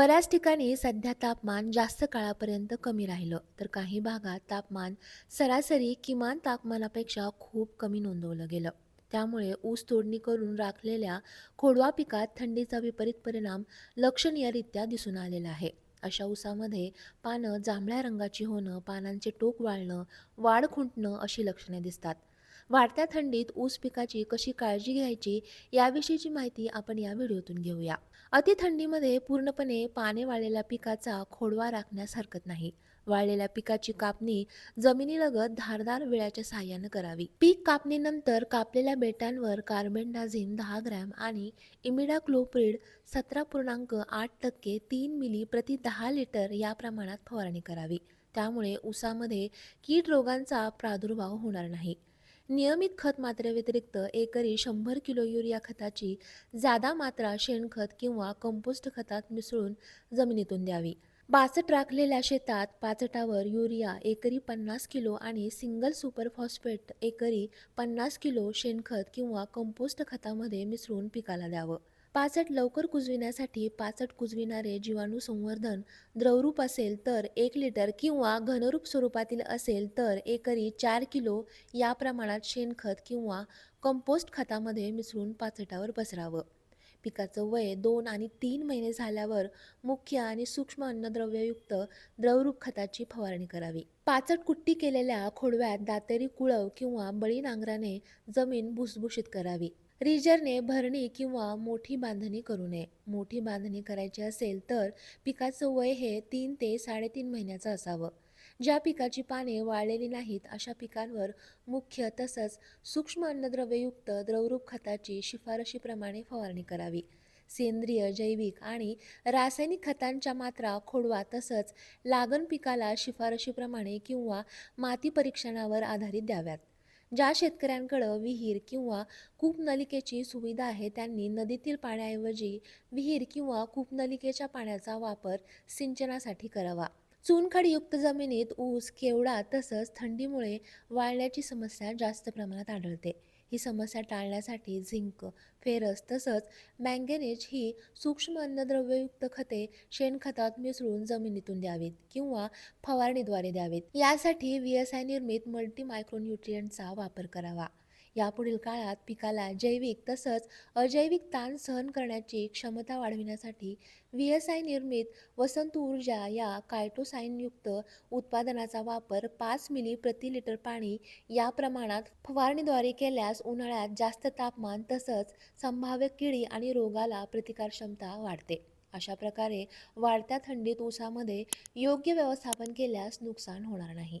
बऱ्याच ठिकाणी सध्या तापमान जास्त काळापर्यंत कमी राहिलं तर काही भागात तापमान सरासरी किमान तापमानापेक्षा खूप कमी नोंदवलं गेलं. त्यामुळे ऊस तोडणी करून राखलेल्या खोडवा पिकात थंडीचा विपरीत परिणाम लक्षणीयरित्या दिसून आलेला आहे. अशा ऊसामध्ये पानं जांभळ्या रंगाची होणं पानांचे टोक वाळणं वाढ खुंटणं अशी लक्षणे दिसतात. वाढत्या थंडीत ऊस पिकाची कशी काळजी घ्यायची याविषयीची माहिती आपण या व्हिडिओतून घेऊया. अति थंडीमध्ये पूर्णपणे पाने वाळलेल्या पिकाचा खोडवा राखण्यास हरकत नाही. वाळलेल्या पिकाची कापणी जमिनीलगत धारदार विळ्याच्या साहाय्यानं करावी. पीक कापणीनंतर कापलेल्या बेटांवर कार्बेंडाझिम दहा ग्रॅम आणि इमिडाक्लोप्रिड सतरा पूर्णांक आठ टक्के तीन मिली प्रति दहा लिटर या प्रमाणात फवारणी करावी. त्यामुळे ऊसामध्ये कीड रोगांचा प्रादुर्भाव होणार नाही. नियमित खत मात्रेव्यतिरिक्त एकरी शंभर किलो युरिया खताची जादा मात्रा शेणखत किंवा कंपोस्ट खतात मिसळून जमिनीतून द्यावी. बासट राखलेल्या शेतात पाचटावर युरिया एकरी पन्नास किलो आणि सिंगल सुपर फॉस्फेट एकरी पन्नास किलो शेणखत किंवा कंपोस्ट खतामध्ये मिसळून पिकाला द्यावं. पाचट लवकर कुजविण्यासाठी पाचट कुजविणारे जीवाणू संवर्धन द्रवरूप असेल तर एक लिटर किंवा घनरूप स्वरूपातील असेल तर एकरी चार किलो या प्रमाणात शेणखत किंवा कंपोस्ट खतामध्ये मिसळून पाचटावर पसरावं. पिकाचं वय दोन आणि तीन महिने झाल्यावर मुख्य आणि सूक्ष्म अन्नद्रव्ययुक्त द्रवरूप खताची फवारणी करावी. पाचट कुट्टी केलेल्या खोडव्यात दातेरी कुळव किंवा बळी नांगराने जमीन भुसभुशीत करावी. रिजरने भरणी किंवा मोठी बांधणी करू नये. मोठी बांधणी करायची असेल तर पिकाचं वय हे तीन ते साडेतीन महिन्याचं असावं. ज्या पिकाची पाने वाळलेली नाहीत अशा पिकांवर मुख्य तसंच सूक्ष्म अन्नद्रव्ययुक्त द्रवरूप खताची शिफारशीप्रमाणे फवारणी करावी. सेंद्रिय जैविक आणि रासायनिक खतांच्या मात्रा खोडवा तसंच लागण पिकाला शिफारशीप्रमाणे किंवा माती परीक्षणावर आधारित द्याव्यात. ज्या शेतकऱ्यांकडं विहीर किंवा कूपनलिकेची सुविधा आहे त्यांनी नदीतील पाण्याऐवजी विहीर किंवा कूपनलिकेच्या पाण्याचा वापर सिंचनासाठी करावा. चुनखडीयुक्त जमिनीत ऊस केवडा तसंच थंडीमुळे वाळण्याची समस्या जास्त प्रमाणात आढळते. ही समस्या टाळण्यासाठी झिंक फेरस तसंच मँगेनेज ही सूक्ष्म अन्नद्रव्ययुक्त खते शेणखतात मिसळून जमिनीतून द्यावीत किंवा फवारणीद्वारे द्यावीत. यासाठी व्ही एस आय निर्मित मल्टी मायक्रोन्युट्रियंटचा वापर करावा. यापुढील काळात पिकाला जैविक तसंच अजैविक ताण सहन करण्याची क्षमता वाढविण्यासाठी व्ही एस आय निर्मित वसंत ऊर्जा या कायटोसाईनयुक्त उत्पादनाचा वापर पाच मिली प्रति लिटर पाणी या प्रमाणात फवारणीद्वारे केल्यास उन्हाळ्यात जास्त तापमान तसंच संभाव्य किडी आणि रोगाला प्रतिकारक्षमता वाढते. अशा प्रकारे वाढत्या थंडीत ऊसामध्ये योग्य व्यवस्थापन केल्यास नुकसान होणार नाही.